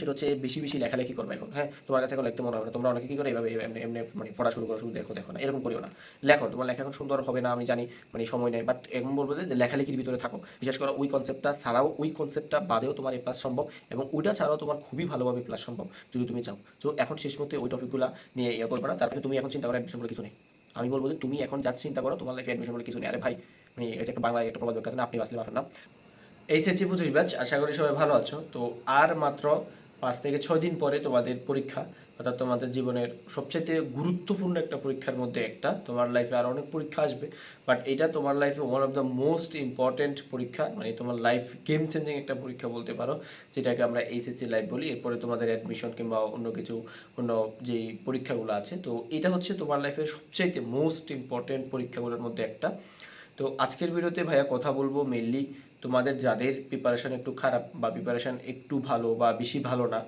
সেটা হচ্ছে বেশি বেশি লেখালেখি করবে এখন হ্যাঁ? তোমার কাছে এখন লিখতে মনে হবে না, তোমরা অনেকে কি করে এইভাবে এমনি এমনি মানে পড়া শুরু করো, শুধু দেখো দেখো না, এরকম করিও না। লেখো, তোমার লেখা এখন সুন্দর হবে না, আমি জানি মানে সময় নেই বাট এরকম বলব যে লেখালেখির ভিতরে থাকো। বিশেষ করে ওই কনসেপ্টটা ছাড়াও, ওই কনসেপ্টটা বাদেও তোমার এ প্লাস সম্ভব, এবং ওইটা ছাড়াও তোমার খুবই ভালোভাবে প্লাস সম্ভব, যদি তুমি চাও। তো এখন শেষ মধ্যে ওই টপিকগুলো নিয়ে ইয়ে করবে না তারপরে তুমি এখন চিন্তা করো অ্যাডমিশন বলে কিছু নেই। আমি বলব যে, তুমি এখন যা চিন্তা করো, তোমার লাইফে অ্যাডমিশন বলে কিছু নেই। আরে ভাই মানে এটা একটা বাংলায় একটা প্রবাদ কাছে না, আপনি বাঁচলে পারেন না। এই সেচি পঁচিশ ব্যাচ, আশা করি সবাই ভালো আছো। তো আর মাত্র পাঁচ থেকে ছয় দিন পরে তোমাদের পরীক্ষা, অর্থাৎ তোমাদের জীবনের সবচেয়ে গুরুত্বপূর্ণ একটা পরীক্ষার মধ্যে একটা। তোমার লাইফে আর অনেক পরীক্ষা আসবে বাট এটা তোমার লাইফে one of the most important পরীক্ষা মানে তোমার লাইফ গেম চেঞ্জিং একটা পরীক্ষা বলতে পারো, যেটাকে আমরা এইচএসসি লাইফ বলি। এরপরে তোমাদের অ্যাডমিশন কিংবা অন্য কিছু, অন্য যেই পরীক্ষাগুলো আছে, তো এটা হচ্ছে তোমার লাইফের সবচেয়ে মোস্ট ইম্পর্টেন্ট পরীক্ষাগুলোর মধ্যে একটা। তো আজকের ভিডিওতে ভাইয়া কথা বলব মেনলি তোমাদের যাদের প্রিপারেশন একটু খারাপ বা প্রিপারেশন একটু ভালো বা বেশি ভালো না,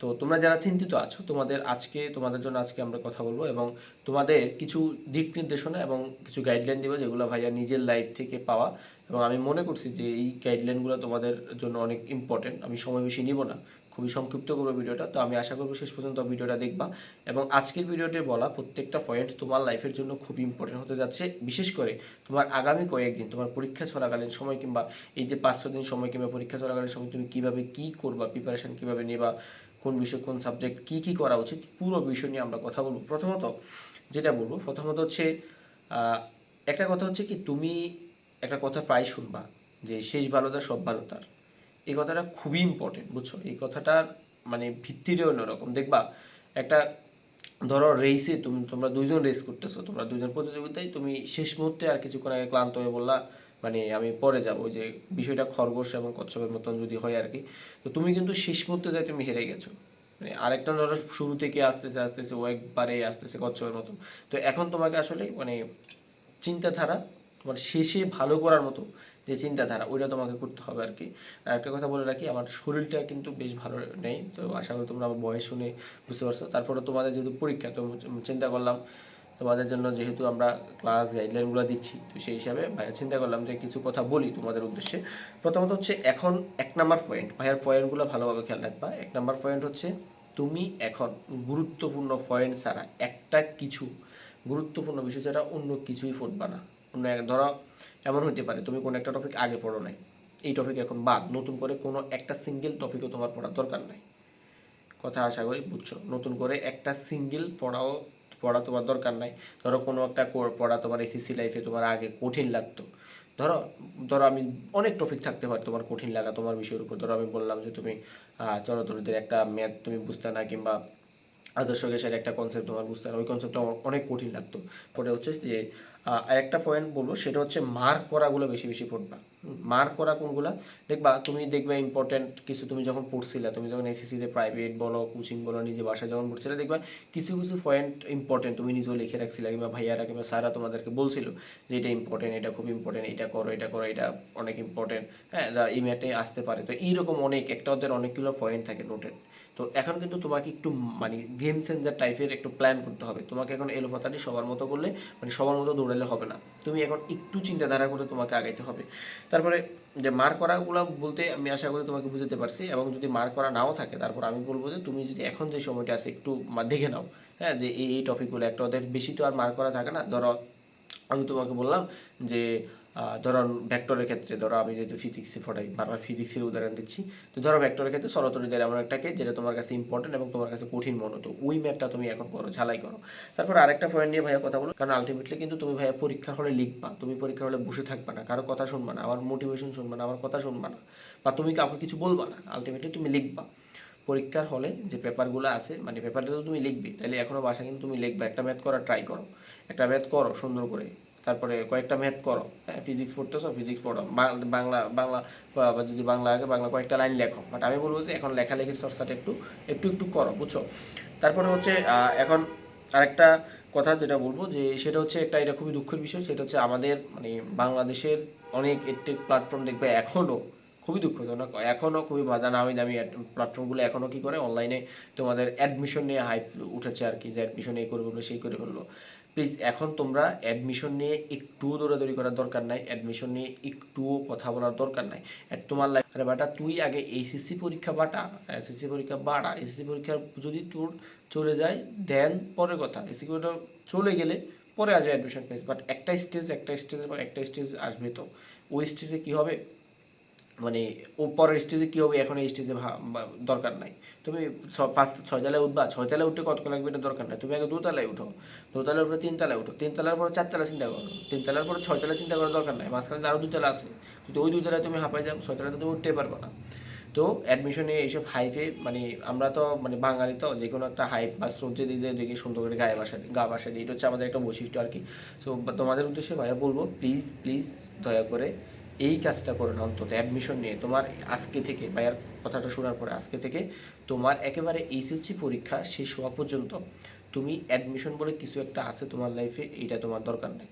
তো তোমরা যারা চিন্তিত আছো, তোমাদের আজকে, তোমাদের জন্য আজকে আমরা কথা বলব এবং তোমাদের কিছু দিক নির্দেশনা এবং কিছু গাইডলাইন দেবো যেগুলো ভাইয়া নিজের লাইফ থেকে পাওয়া এবং আমি মনে করছি যে এই গাইডলাইনগুলো তোমাদের জন্য অনেক ইম্পর্টেন্ট আমি সময় বেশি নিব না। খুবই সংক্ষিপ্ত করব ভিডিওটা, তো আমি আশা করব শেষ পর্যন্ত ভিডিওটা দেখবা। এবং আজকের ভিডিওতে বলা প্রত্যেকটা পয়েন্ট তোমার লাইফের জন্য খুবই ইম্পর্টেন্ট হতে যাচ্ছে। বিশেষ করে তোমার আগামী কয়েকদিন তোমার পরীক্ষা চলাকালীন সময় কিংবা এই যে পাঁচ ছ দিন সময় কিংবা পরীক্ষা চলাকালীন সময় তুমি কীভাবে কী করবা প্রিপারেশান কীভাবে নেবা, কোন বিষয়, কোন সাবজেক্ট কী কী করা উচিত, পুরো বিষয় নিয়ে আমরা কথা বলব। প্রথমত যেটা বলব, প্রথমত হচ্ছে একটা কথা হচ্ছে কি, তুমি একটা কথা প্রায় শুনবা যে শেষ ভালো তার, সব ভালো তার। এই কথাটা খুবই ইম্পর্টেন্ট বুঝছ? এই কথাটার মানে ভিত্তিটাই অন্যরকম। দেখবা, একটা ধরো রেসে তুমি, তোমরা দুইজন রেস করতেছো, তোমরা দুইজন প্রতিযোগিতায় তুমি শেষ মুহূর্তে আর কিছুক্ষণ আগে ক্লান্ত হয়ে বললা মানে আমি পরে যাব যে বিষয়টা খরগোশ এবং কচ্ছপের মতন যদি হয় আর কি, তো তুমি কিন্তু শেষ মুহূর্তে যাই তুমি হেরে গেছো। মানে আরেকটা ধরো শুরু থেকে আসতেছে আসতেছে, ও একবারে আসতেছে কচ্ছপের মতন। তো এখন তোমাকে আসলে মানে চিন্তাধারা তোমার শেষে ভালো করার মতো যে চিন্তাধারা, ওইটা তোমাকে করতে হবে আর কি। আর একটা কথা বলে রাখি, আমার শরীরটা কিন্তু বেশ ভালো নেই, তো আশা করি তোমরা আমার বয়স শুনে বুঝতে পারছ। তারপরে তোমাদের যেহেতু পরীক্ষা, তো চিন্তা করলাম তোমাদের জন্য যেহেতু আমরা ক্লাস গাইডলাইনগুলো দিচ্ছি, তো সেই হিসাবে ভাইয়া চিন্তা করলাম যে কিছু কথা বলি তোমাদের উদ্দেশ্যে। প্রথমত হচ্ছে এখন এক নাম্বার পয়েন্ট ভাইয়ার পয়েন্টগুলো ভালোভাবে খেয়াল রাখবা। এক নাম্বার পয়েন্ট হচ্ছে তুমি এখন গুরুত্বপূর্ণ পয়েন্ট ছাড়া একটা কিছু, গুরুত্বপূর্ণ বিষয় ছাড়া অন্য কিছুই ফুটবা না। অন্য এক, ধরো এমন হতে পারে, তুমি কোনো একটা টপিক আগে পড়ো নাই। এই টপিক এখন বাদ, নতুন করে কোনো একটা সিঙ্গেল টপিকও তোমার পড়ার দরকার নাই। কথা আশা করি বুঝছ, নতুন করে একটা সিঙ্গেল পড়াও, পড়া তোমার দরকার নাই। ধরো কোনো একটা পড়া তোমার এসএসসি লাইফে তোমার আগে কঠিন লাগতো। ধরো ধরো আমি অনেক টপিক থাকতে পারে তোমার কঠিন লাগা, তোমার বিষয়ের উপর। ধরো আমি বললাম যে তুমি চরতরীদের একটা ম্যাথ তুমি বুঝতে না কিংবা আদর্শ গ্যাসের একটা কনসেপ্ট তোমার বুঝতে না, ওই কনসেপ্টটা অনেক কঠিন লাগতো। পরে হচ্ছে যে আরেকটা পয়েন্ট বলব সেটা হচ্ছে মার্ক করাগুলো বেশি বেশি পড়বা। মার্ক করা কোনগুলা? দেখবা, তুমি দেখবে ইম্পর্টেন্ট কিছু তুমি যখন পড়ছিলা, তুমি যখন এসএসসিতে প্রাইভেট বলো কোচিং বলো, নিজে বাসায় যখন পড়ছিলে, দেখবা কিছু কিছু পয়েন্ট ইম্পর্টেন্ট তুমি নিজেও লিখে রাখছিলে, কিংবা ভাইয়ারা কিংবা স্যারা তোমাদেরকে বলছিল যে এটা ইম্পর্টেন্ট এটা খুব ইম্পর্টেন্ট এটা করো এটা করো, এটা অনেক ইম্পর্টেন্ট হ্যাঁ এই ম্যাটে আসতে পারে। তো এইরকম অনেক, একটা ওদের অনেকগুলো পয়েন্ট থাকে নোটেড তো এখন কিন্তু তোমাকে একটু মানে গেম চেঞ্জার টাইপের একটু প্ল্যান করতে হবে। তোমাকে এখন এলোপাতারি সবার মতো করলে মানে সবার মতো দৌড়ালে হবে না। তুমি এখন একটু চিন্তাধারা করে তোমাকে আগাইতে হবে। তারপরে যে মার করাগুলো বলতে আমি আশা করি তোমাকে বুঝতে পারছি এবং যদি মার করা নাও থাকে, তারপর আমি বলব যে তুমি যদি এখন যে সময়টা আছে একটু দেখে নাও হ্যাঁ যে এই এই টপিকগুলো একটা ওদের বেশি তো আর মার করা থাকে না। ধরো, আমি তোমাকে বললাম যে আহ, ধরো ভেক্টরের ক্ষেত্রে ধরো আমি যেহেতু ফিজিক্সে ফটাই বারবার ফিজিক্সের উদাহরণ দিচ্ছি তো ধরো ভেক্টরের ক্ষেত্রে সরতরিদের এমন একটা কেস যেটা তোমার কাছে ইম্পর্টেন্ট এবং তোমার কাছে কঠিন মনে হতো। ওই ম্যাথটা তুমি এখন করো ঝালাই করো। তারপর আরেকটা পয়েন্ট নিয়ে ভাইয়া কথা বলো কারণ আলটিমেটলি কিন্তু তুমি ভাইয়া পরীক্ষার হলে লিখবা তুমি পরীক্ষার হলে বসে থাকবা না কারও কথা শুনবা না আমার মোটিভেশন শুনবা না আমার কথা শুনবা না বা তুমি কাউকে কিছু বলবা না আলটিমেটলি তুমি লিখবা। পরীক্ষার হলে যে পেপারগুলো আছে মানে পেপারটা তো তুমি লিখবে তাহলে এখনও বাসা কিন্তু তুমি লিখবে একটা ম্যাথ করা ট্রাই করো একটা ম্যাথ করো সুন্দর করে তারপরে কয়েকটা ম্যাথ করো। হ্যাঁ ফিজিক্স পড়তেছো ফিজিক্স পড়ো। বাংলা বাংলা, বা যদি বাংলা আগে, বাংলা কয়েকটা লাইন লেখো। বাট আমি বলব যে এখন লেখালেখির চর্চাটা একটু একটু একটু করো, বুঝছ? তারপরে হচ্ছে এখন আরেকটা কথা যেটা বলব যে সেটা হচ্ছে একটা, এটা খুবই দুঃখের বিষয়, সেটা হচ্ছে আমাদের মানে বাংলাদেশের অনেক এডটেক প্ল্যাটফর্ম দেখবে এখনও খুবই দুঃখজনক। এখনও খুবই বাধা নামি দামি প্ল্যাটফর্মগুলো এখনও কী করে? অনলাইনে তোমাদের অ্যাডমিশন নিয়ে হাইপ উঠেছে আর কি, যে অ্যাডমিশন এই করে ফেলল সেই করে ফেলল। প্লিজ এখন তোমরা অ্যাডমিশন নিয়ে একটুও দৌড়াদৌড়ি করার দরকার নাই অ্যাডমিশন নিয়ে একটুও কথা বলার দরকার নাই। তোমার লাইফ বাটা, তুই আগে এইচএসসি পরীক্ষা বাটা এসএসসি পরীক্ষা বাড়া। এসএসসি পরীক্ষা যদি তোর চলে যায় দেন পরে কথা। এসএসসি পরীক্ষা চলে গেলে পরে আসবে অ্যাডমিশন পেজ বাট একটা স্টেজ একটা স্টেজের পর একটা স্টেজ আসবে তো। ওই স্টেজে কী হবে? মানে ও পরের স্টেজে কী হবে? এখন এই স্টেজে দরকার নাই। তুমি ছ- পাঁচ, ছয় তলায় উঠবা। ছয় তলায় উঠতে কত লাগবে এটা দরকার নাই। তুমি আগে দোতলায় উঠো। দোতলার উপরে তিন তলায় উঠো। তিন তলার পরে চার তলা চিন্তা করো। তিন তলার পরে ছয় তলা চিন্তা করার দরকার নাই। মাঝখানে আরও দুই তলা আছে। যদি ওই দুই তলায় তুমি হাঁপাই যাও তো তুমি উঠতে পারব না। তো অ্যাডমিশনে এইসব হাইফে মানে আমরা তো মানে বাঙালি তো, যে কোনো একটা হাইপ বা স্রোত দিয়ে যে দেখে সুন্দর করে গায়ে বাসা দিই গা বাসা দিই এটা হচ্ছে আমাদের একটা বৈশিষ্ট্য আর কি। সো তোমাদের উদ্দেশ্যে ভাইয়া বলব প্লিজ প্লিজ দয়া করে এই কাজটা করো না অন্তত অ্যাডমিশন নিয়ে। তোমার আজকে থেকে, ভাইয়ার কথাটা শোনার পরে আজকে থেকে তোমার একেবারে এইচএসসি পরীক্ষা শেষ হওয়া পর্যন্ত তুমি অ্যাডমিশন বলে কিছু একটা আছে তোমার লাইফে এইটা তোমার দরকার নেই।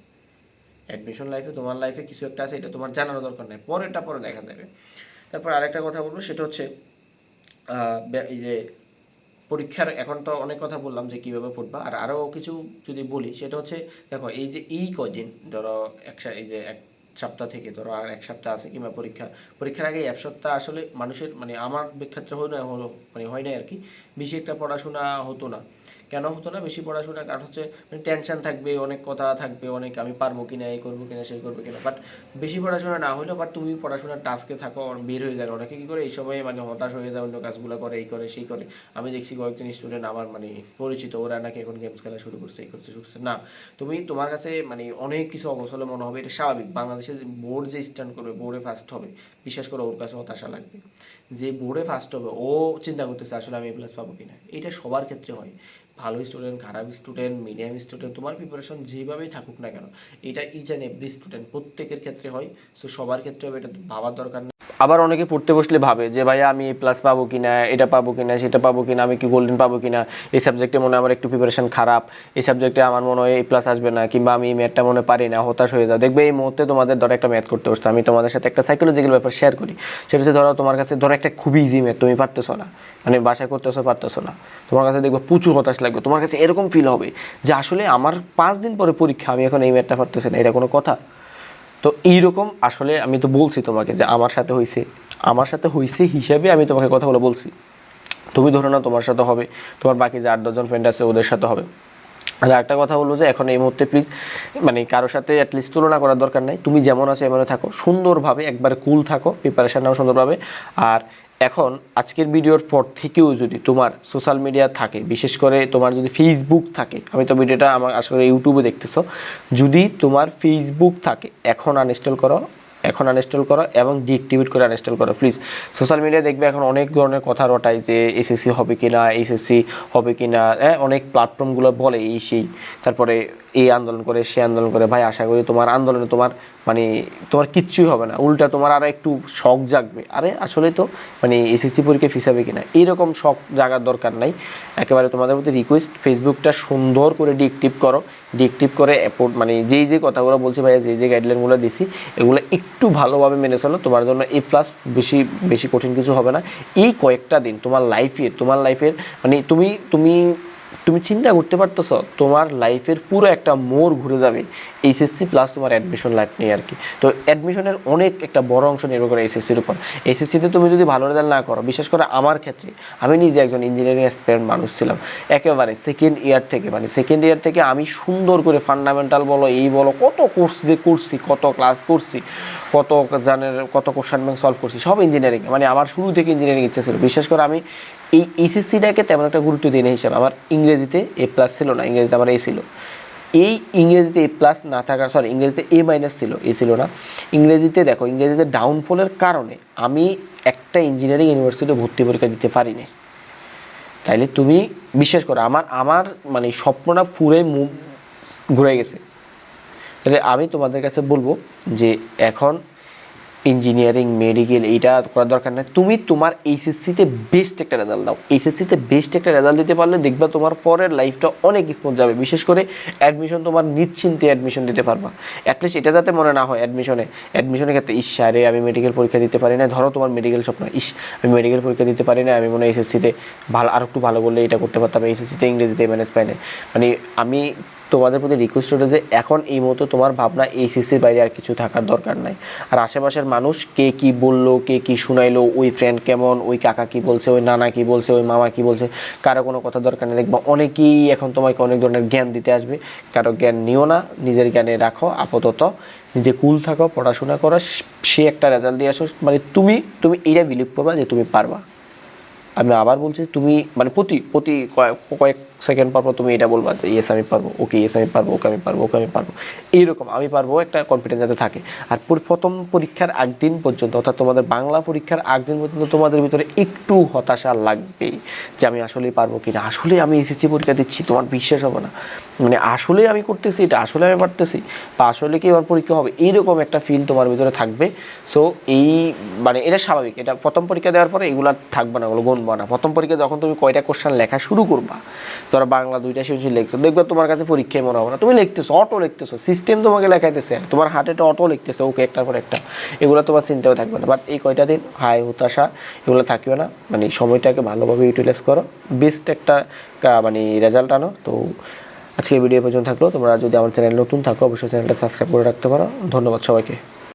অ্যাডমিশন লাইফে তোমার লাইফে কিছু একটা আছে, এটা তোমার জানার দরকার নেই। পরেরটা পরে দেখা যাবে। তারপর আরেকটা কথা বলব, সেটা হচ্ছে এই যে পরীক্ষার এখন তো অনেক কথা বললাম যে কীভাবে পড়বা। আর আরও কিছু যদি বলি, সেটা হচ্ছে, দেখো, এই যে এই কদিন ধরো এক সা- এই যে এক সপ্তাহ থেকে ধরো আর এক সপ্তাহ আছে কিংবা পরীক্ষা, পরীক্ষার আগে এক সপ্তাহ আসলে মানুষের মানে আমার ক্ষেত্রে হয় না, হলো মানে হয় না আর কি। বেশি একটা পড়াশোনা হতো না। কেন হতো না? বেশি পড়াশোনা কারণ হচ্ছে মানে টেনশন থাকবে, অনেক কথা থাকবে, অনেক আমি পারব কিনা, এই করব কিনা, সেই করব কিনা। বাট বেশি পড়াশোনা না হলেও বাট তুমি পড়াশোনার টাস্কে থাকো বের হয়ে যাবে। অনেকে কী করে? এই সময় মানে হতাশ হয়ে যায়, অন্য কাজগুলো করে, এই করে, সেই করে। আমি দেখছি কয়েকজন স্টুডেন্ট আমার মানে পরিচিত, ওরা নাকি এখন গেমস খেলা শুরু করছে, এই করছে, শুরু করছে। না, তুমি তোমার কাছে মানে অনেক কিছু অগোছলে মনে হবে, এটা স্বাভাবিক। বাংলাদেশে যে বোর্ড যে স্ট্যান্ড করবে বোর্ডে ফার্স্ট হবে। বিশ্বাস করে, ওর কাছে হতাশা লাগবে। যে বোর্ডে ফার্স্ট হবে, ও চিন্তা করতেছে, আসলে আমি এ প্লাস পাবো কিনা। এটা সবার ক্ষেত্রে হয়। ভালো স্টুডেন্ট খারাপ স্টুডেন্ট মিডিয়াম স্টুডেন্ট তোমার প্রিপারেশন যেভাবেই থাকুক না কেন, এটা ইচ অ্যান্ড এভরি স্টুডেন্ট প্রত্যেকের ক্ষেত্রে হয়। সো সবার ক্ষেত্রে হবে, এটা ভাবার দরকার আবার অনেকে পড়তে বসলে ভাবে যে, ভাইয়া, আমি এ প্লাস পাবো কি না এটা পাবো কি না সেটা পাবো কিনা, আমি কি গোল্ডেন পাবো কি না এই সাবজেক্টে মনে আমার একটু প্রিপারেশন খারাপ। এই সাবজেক্টে আমার মনে হয় এ প্লাস আসবে না, কিংবা আমি এই ম্যাথটা মনে পারি না, হতাশ হয়ে যাও। দেখবে এই মুহূর্তে তোমাদের ধরো একটা ম্যাথ করতে বসতো আমি তোমাদের সাথে একটা সাইকোলজিক্যাল ব্যাপার শেয়ার করি। সেটা হচ্ছে ধরো তোমার কাছে, ধরো একটা খুবই ইজি ম্যাথ তুমি পারতেছো না। মানে বাসায় করতেছো, পারতেছো না। তোমার কাছে দেখবে প্রচুর হতাশ লাগবে। তোমার কাছে এরকম ফিল হবে যে, আসলে আমার পাঁচ দিন পরে পরীক্ষা, আমি এখন এই ম্যাথটা পারতেছি না, এটা কোনো কথা? তো এইরকম আসলে আমি তো বলছি তোমাকে যে আমার সাথে হয়েছে আমার সাথে হয়েছে হিসাবে আমি তোমাকে কথাগুলো বলছি। তুমি ধরো না তোমার সাথে হবে, তোমার বাকি যে আট দশজন ফ্রেন্ড আছে ওদের সাথে হবে। আর একটা কথা বলব যে এখন এই মুহূর্তে প্লিজ মানে কারোর সাথে অ্যাটলিস্ট তুলনা করার দরকার নাই। তুমি যেমন আছো এমনও থাকো। সুন্দরভাবে একবার কুল থাকো প্রিপারেশান নাও সুন্দরভাবে। আর এখন আজকের ভিডিওর পর থেকেও যদি তোমার সোশ্যাল মিডিয়া থাকে, বিশেষ করে তোমার যদি ফেসবুক থাকে, আমি তো ভিডিওটা আমার আশা করি ইউটিউবে দেখতেছো, যদি তোমার ফেসবুক থাকে, এখন আনইনস্টল করো, এখন আনইনস্টল করো এবং ডিএক্টিভেট করে আনইনস্টল করো প্লিজ সোশ্যাল মিডিয়া দেখবে এখন অনেক ধরনের কথা রটায় যে এসএসসি হবে কি না এসএসসি হবে কি না হ্যাঁ অনেক প্ল্যাটফর্মগুলো বলে এই সেই, তারপরে এই আন্দোলন করে সে আন্দোলন করে, ভাই, আশা করি তোমার আন্দোলনে তোমার মানে তোমার কিচ্ছুই হবে না। উল্টা তোমার আরও একটু শখ জাগবে। আরে, আসলে তো মানে এসএসসি পরীক্ষা ফিসাবে কিনা? এইরকম শখ জাগার দরকার নাই। একেবারে তোমাদের প্রতি রিকোয়েস্ট ফেসবুকটা সুন্দর করে ডিএক্টিভ করো। ডিএক্টিভ করে মানে যেই যে কথাগুলো বলছি ভাইয়া, যেই যে গাইডলাইনগুলো দিছি, এগুলো একটু ভালোভাবে মেনে চলো। তোমার জন্য এ প্লাস বেশি বেশি কঠিন কিছু হবে না। এই কয়েকটা দিন তোমার লাইফে তোমার লাইফের মানে তুমি তুমি তুমি চিন্তা করতে পারতেছো, তোমার লাইফের পুরো একটা মোড় ঘুরে যাবে এইচএসসি প্লাস তোমার অ্যাডমিশন লাইফ নিয়ে আর কি। তো অ্যাডমিশনের অনেক একটা বড় অংশ নির্ভর করে এসএসসির উপর। এসএসসিতে তুমি যদি ভালো রেজাল্ট না করো, বিশেষ করে আমার ক্ষেত্রে, আমি নিজে একজন ইঞ্জিনিয়ারিং অ্যাসপিরেন্ট মানুষ ছিলাম, একেবারে সেকেন্ড ইয়ার থেকে মানে সেকেন্ড ইয়ার থেকে আমি সুন্দর করে ফান্ডামেন্টাল বলো, এই বলো, কত কোর্স যে করছি, কত ক্লাস করছি কত জানের, কত কোশ্চেন ব্যাংক সলভ করছি, সব ইঞ্জিনিয়ারিং মানে আমার শুরু থেকে ইঞ্জিনিয়ারিং ইচ্ছা ছিল। বিশেষ করে আমি এই এইচএসসিটাকে তেমন একটা গুরুত্ব দিই না হিসাবে। আমার ইংরেজিতে এ প্লাস ছিল না, ইংরেজিতে আমার এ ছিল। এই ইংরেজিতে এ প্লাস না থাকার সরি ইংরেজিতে এ মাইনাস ছিল এ ছিল না। ইংরেজিতে দেখো, ইংরেজিতে ডাউনফলের কারণে আমি একটা ইঞ্জিনিয়ারিং ইউনিভার্সিটিতে ভর্তি পরীক্ষা দিতে পারিনি। তাইলে তুমি বিশ্বাস করো আমার আমার মানে স্বপ্নটা পুরে মুভ ঘুরে গেছে। তাহলে আমি তোমাদের কাছে বলব যে এখন ইঞ্জিনিয়ারিং মেডিকেল এইটা করার দরকার নেই। তুমি তোমার এইচএসসিতে বেস্ট একটা রেজাল্ট দাও। এইচএসসিতে বেস্ট একটা রেজাল্ট দিতে পারলে দেখবা তোমার পরের লাইফটা অনেক স্মুথ যাবে। বিশেষ করে অ্যাডমিশন তোমার নিশ্চিন্তে অ্যাডমিশন দিতে পারবা। অ্যাটলিস্ট এটা যাতে মনে না হয় অ্যাডমিশনে অ্যাডমিশনের ক্ষেত্রে, ইস আমি মেডিকেল পরীক্ষা দিতে পারি না। ধরো তোমার মেডিকেল স্বপ্ন, ইস, আমি মেডিকেল পরীক্ষা দিতে পারি না। আমি মনে হয় এসএসসিতে ভালো আর একটু ভালো করলে এটা করতে পারতাম। এইচএসসিতে ইংরেজিতে ম্যানেজ পাই না মানে আমি তোমাদের প্রতি রিকোয়েস্ট হলো যে এখন এই মতো তোমার ভাবনা এইচএসসির বাইরে আর কিছু থাকার দরকার নাই। আর আশেপাশের মানুষ কে কি বলল, কে কি শুনাইলো, ওই ফ্রেন্ড কেমন, ওই কাকা কি বলছে, ওই নানা কি বলছে, ওই মামা কি বলছে, কারও কোনো কথা দরকার নেই। দেখবা অনেকেই এখন তোমাকে অনেক ধরনের জ্ঞান দিতে আসবে। কারও জ্ঞান নিও না, নিজের জ্ঞানে রাখো, আপাতত নিজে কুল থাকো, পড়াশোনা করো, সে একটা রেজাল্ট দিয়ে আসো। মানে তুমি তুমি এইটা বিলিভ করবা যে তুমি পারবা। আমি আবার বলছি, তুমি মানে প্রতি প্রতি কয়েক সেকেন্ড পর পর তুমি এটা বলবা যে ইয়েস আমি পারব। ওকে ইয়েস আমি পারব। ওকে আমি পারব। ওকে আমি পারব। এইরকম, আমি পারব। একটা কনফিডেন্স যাতে থাকে। আর প্রথম পরীক্ষার আগ দিন পর্যন্ত, অর্থাৎ তোমাদের বাংলা পরীক্ষার আগ দিন পর্যন্ত তোমাদের ভিতরে একটু হতাশা লাগবেই যে, আমি আসলেই পারব কি না? আসলে আমি এসএসসি পরীক্ষা দিচ্ছি, তোমার বিশ্বাস হবে না। মানে আসলে আমি করতেছি এটা আসলে আমি পারতেছি। বা, আসলে কি আমার পরীক্ষা হবে? এইরকম একটা ফিল তোমার ভিতরে থাকবে। সো এই মানে এটা স্বাভাবিক। এটা প্রথম পরীক্ষা দেওয়ার পরে এগুলো থাকবে না ওগুলো গুনবা না। প্রথম পরীক্ষা যখন তুমি কয়টা কোশ্চেন লেখা শুরু করবা ধরো বাংলা দুইটা শেষ লিখছো দেখবে তোমার কাছে পরীক্ষায় মনে হবে না। তুমি লিখতেছো, অটো লিখতেছো সিস্টেম তোমাকে লেখাইতেছে। তোমার হার্টেটা অটো লিখতেছে, ওকে একটার পর একটা। এগুলো তোমার চিন্তাও থাকবে না। বাট এই কয়টা দিন হাই হতাশা, এগুলো থাকবে না। মানে সময়টাকে ভালোভাবে ইউটিলাইজ করো। বেস্ট একটা মানে রেজাল্ট আনো। তো আজকে ভিডিও পর্যন্ত থাকল। তোমরা যদি আমার চ্যানেল নতুন থাকো, অবশ্যই চ্যানেলটা সাবস্ক্রাইব করে রাখতে পারো। ধন্যবাদ সবাইকে।